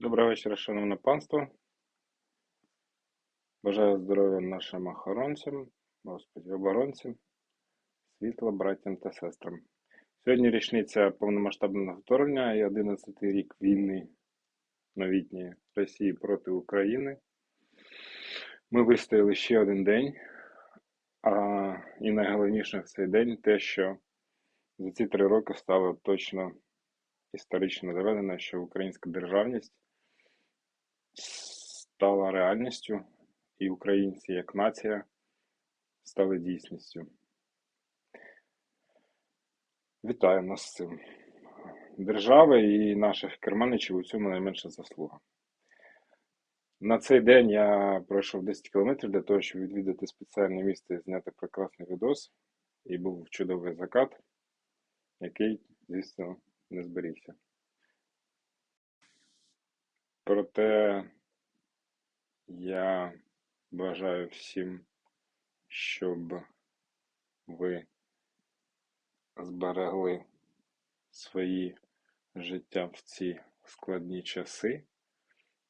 Доброго вечора, шановне панство. Бажаю здоров'я нашим охоронцям, господі, оборонцям, світла, браттям та сестрам. Сьогодні річниця повномасштабного вторгнення і 11-й рік війни новітньої Росії проти України. Ми вистояли ще один день, а, і найголовніше в цей день те, що за ці три роки стало точно історично доведено, що українська державність стала реальністю, і українці як нація стали дійсністю. Вітаю нас з цим. Держава і наших керманичів у цьому найменша заслуга. На цей день я пройшов 10 кілометрів для того, щоб відвідати спеціальне місце і зняти прекрасний відос. І був чудовий закат, який, звісно, не зберігся. Проте я бажаю всім, щоб ви зберегли свої життя в ці складні часи,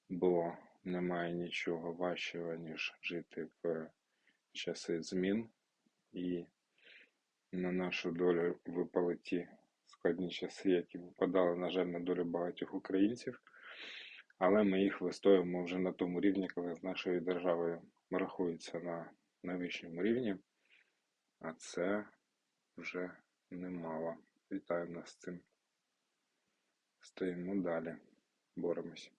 бо немає нічого важчого, ніж жити в часи змін, і на нашу долю випали ті складні часи, які випадали, на жаль, на долю багатьох українців. Але ми їх вистоюємо вже на тому рівні, коли з нашою державою рахується на найвищому рівні, а це вже немало. Вітаю нас з цим. Стоїмо далі, боремось.